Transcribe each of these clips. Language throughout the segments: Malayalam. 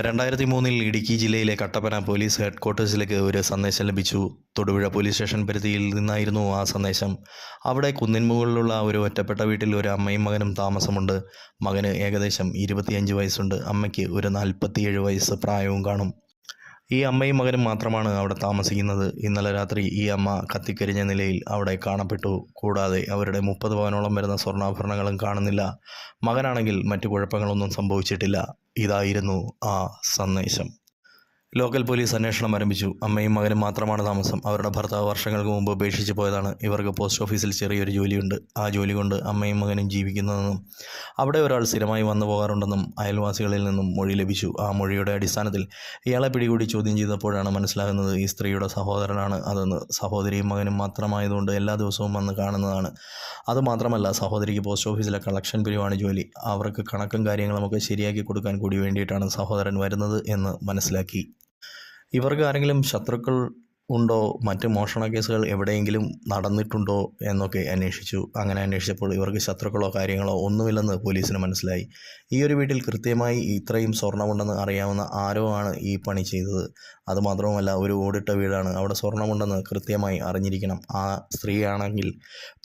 രണ്ടായിരത്തി മൂന്നിൽ ഇടുക്കി ജില്ലയിലെ കട്ടപ്പന പോലീസ് ഹെഡ്ക്വാർട്ടേഴ്സിലേക്ക് ഒരു സന്ദേശം ലഭിച്ചു. തൊടുപുഴ പോലീസ് സ്റ്റേഷൻ പരിധിയിൽ നിന്നായിരുന്നു ആ സന്ദേശം. അവിടെ കുന്നിൻമുകളിലുള്ള ഒരു ഒറ്റപ്പെട്ട വീട്ടിൽ ഒരു അമ്മയും മകനും താമസമുണ്ട്. മകന് ഏകദേശം ഇരുപത്തിയഞ്ച് വയസ്സുണ്ട്. അമ്മയ്ക്ക് ഒരു നാൽപ്പത്തിയേഴ് വയസ്സ് പ്രായവും കാണും. ഈ അമ്മയും മകനും മാത്രമാണ് അവിടെ താമസിക്കുന്നത്. ഇന്നലെ രാത്രി ഈ അമ്മ കത്തിക്കരിഞ്ഞ നിലയിൽ അവിടെ കാണപ്പെട്ടു. കൂടാതെ അവരുടെ മുപ്പത് പവനോളം വരുന്ന സ്വർണാഭരണങ്ങളും കാണുന്നില്ല. മകനാണെങ്കിൽ മറ്റു കുഴപ്പങ്ങളൊന്നും സംഭവിച്ചിട്ടില്ല. ഇതായിരുന്നു ആ സന്ദേശം. ലോക്കൽ പോലീസ് അന്വേഷണം ആരംഭിച്ചു. അമ്മയും മകനും മാത്രമാണ് താമസം. അവരുടെ ഭർത്താവ് വർഷങ്ങൾക്ക് മുമ്പ് ഉപേക്ഷിച്ച് പോയതാണ്. ഇവർക്ക് പോസ്റ്റ് ഓഫീസിൽ ചെറിയൊരു ജോലിയുണ്ട്. ആ ജോലി കൊണ്ട് അമ്മയും മകനും ജീവിക്കുന്നതെന്നും അവിടെ ഒരാൾ സ്ഥിരമായി വന്നു പോകാറുണ്ടെന്നും അയൽവാസികളിൽ നിന്നും മൊഴി ലഭിച്ചു. ആ മൊഴിയുടെ അടിസ്ഥാനത്തിൽ ഇയാളെ പിടികൂടി ചോദ്യം ചെയ്തപ്പോഴാണ് മനസ്സിലാകുന്നത് ഈ സ്ത്രീയുടെ സഹോദരനാണ് അതെന്ന്. സഹോദരിയും മകനും മാത്രമായതുകൊണ്ട് എല്ലാ ദിവസവും വന്ന് കാണുന്നതാണ്. അതുമാത്രമല്ല സഹോദരിക്ക് പോസ്റ്റ് ഓഫീസിലെ കളക്ഷൻ പിരിവാണ് ജോലി. അവർക്ക് കണക്കും കാര്യങ്ങളുമൊക്കെ ശരിയാക്കി കൊടുക്കാൻ കൂടി വേണ്ടിയിട്ടാണ് സഹോദരൻ വരുന്നത് എന്ന് മനസ്സിലാക്കി. ഇവർക്ക് ആരെങ്കിലും ശത്രുക്കൾ ഉണ്ടോ? മറ്റ് മോഷണ കേസുകൾ എവിടെയെങ്കിലും നടന്നിട്ടുണ്ടോ? എന്നൊക്കെ അന്വേഷിച്ചു. അങ്ങനെ അന്വേഷിച്ചപ്പോൾ ഇവർക്ക് ശത്രുക്കളോ കാര്യങ്ങളോ ഒന്നുമില്ലെന്ന് പോലീസിന് മനസ്സിലായി. ഈ ഒരു വീട്ടിൽ കൃത്യമായി ഇത്രയും സ്വർണമുണ്ടെന്ന് അറിയാവുന്ന ആരോ ആണ് ഈ പണി ചെയ്തത്. അതുമാത്രവുമല്ല ഒരു ഓടിട്ട വീടാണ്. അവിടെ സ്വർണമുണ്ടെന്ന് കൃത്യമായി അറിഞ്ഞിരിക്കണം. ആ സ്ത്രീയാണെങ്കിൽ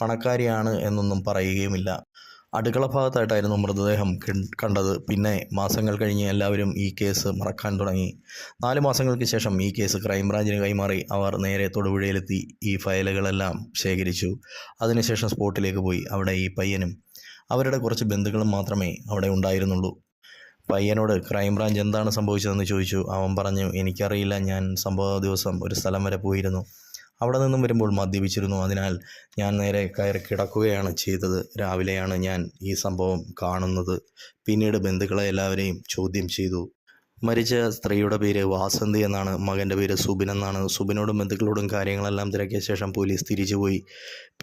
പണക്കാരിയാണ് എന്നൊന്നും പറയുകയുമില്ല. അടുക്കള ഭാഗത്തായിട്ടായിരുന്നു മൃതദേഹം കണ്ടത്. പിന്നെ മാസങ്ങൾ കഴിഞ്ഞ് എല്ലാവരും ഈ കേസ് മറക്കാൻ തുടങ്ങി. നാല് മാസങ്ങൾക്ക് ശേഷം ഈ കേസ് ക്രൈംബ്രാഞ്ചിന് കൈമാറി. അവർ നേരെ തൊടുപുഴയിലെത്തി. ഈ ഫയലുകളെല്ലാം ശേഖരിച്ചു. അതിനുശേഷം സ്പോട്ടിലേക്ക് പോയി. അവിടെ ഈ പയ്യനും അവരുടെ കുറച്ച് ബന്ധുക്കളും മാത്രമേ അവിടെ ഉണ്ടായിരുന്നുള്ളൂ. പയ്യനോട് ക്രൈംബ്രാഞ്ച് എന്താണ് സംഭവിച്ചതെന്ന് ചോദിച്ചു. അവൻ പറഞ്ഞു എനിക്കറിയില്ല. ഞാൻ സംഭവ ദിവസം ഒരു സ്ഥലം വരെ പോയിരുന്നു. അവിടെ നിന്നും വരുമ്പോൾ മദ്യപിച്ചിരുന്നു. അതിനാൽ ഞാൻ നേരെ കയറി കിടക്കുകയാണ് ചെയ്തത്. രാവിലെയാണ് ഞാൻ ഈ സംഭവം കാണുന്നത്. പിന്നീട് ബന്ധുക്കളെ എല്ലാവരെയും ചോദ്യം ചെയ്തു. മരിച്ച സ്ത്രീയുടെ പേര് വാസന്തി എന്നാണ്. മകന്റെ പേര് സുബിൻ എന്നാണ്. സുബിനോടും ബന്ധുക്കളോടും കാര്യങ്ങളെല്ലാം തിരക്കിയ ശേഷം പോലീസ് തിരിച്ചുപോയി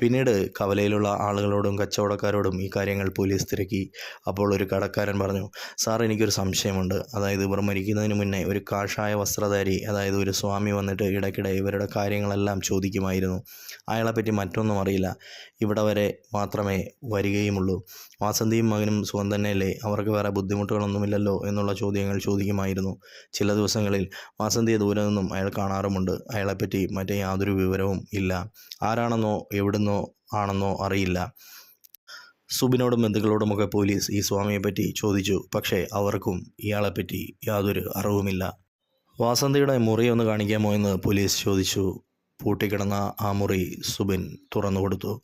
പിന്നീട് കവലയിലുള്ള ആളുകളോടും കച്ചവടക്കാരോടും ഈ കാര്യങ്ങൾ പോലീസ് തിരക്കി. അപ്പോൾ ഒരു കടക്കാരൻ പറഞ്ഞു സാർ എനിക്കൊരു സംശയമുണ്ട്. അതായത് ഇവർ മരിക്കുന്നതിന് മുന്നേ ഒരു കാഷായ വസ്ത്രധാരി അതായത് ഒരു സ്വാമി വന്നിട്ട് ഇടയ്ക്കിടെ ഇവരുടെ കാര്യങ്ങളെല്ലാം ചോദിക്കുമായിരുന്നു. അയാളെപ്പറ്റി മറ്റൊന്നും അറിയില്ല. ഇവിടെ വരെ മാത്രമേ വരികയുമുള്ളൂ. വാസന്തിയും മകനും സുഖം തന്നെയല്ലേ? അവർക്ക് വേറെ ബുദ്ധിമുട്ടുകളൊന്നുമില്ലല്ലോ എന്നുള്ള ചോദ്യങ്ങൾ ചോദിക്കുമായിരുന്നു. ചില ദിവസങ്ങളിൽ വാസന്തിയെ ദൂരെ നിന്നും അയാൾ കാണാറുമുണ്ട്. അയാളെപ്പറ്റി മറ്റേ യാതൊരു വിവരവും ഇല്ല. ആരാണെന്നോ എവിടുന്നോ ആണെന്നോ അറിയില്ല. സുബിനോടും ബന്ധുക്കളോടുമൊക്കെ പോലീസ് ഈ സ്വാമിയെപ്പറ്റി ചോദിച്ചു. പക്ഷേ അവർക്കും ഇയാളെപ്പറ്റി യാതൊരു അറിവുമില്ല. വാസന്തിയുടെ മുറി ഒന്ന് കാണിക്കാമോ എന്ന് പോലീസ് ചോദിച്ചു. പൂട്ടിക്കിടന്ന ആ മുറി സുബിൻ തുറന്നു കൊടുത്തു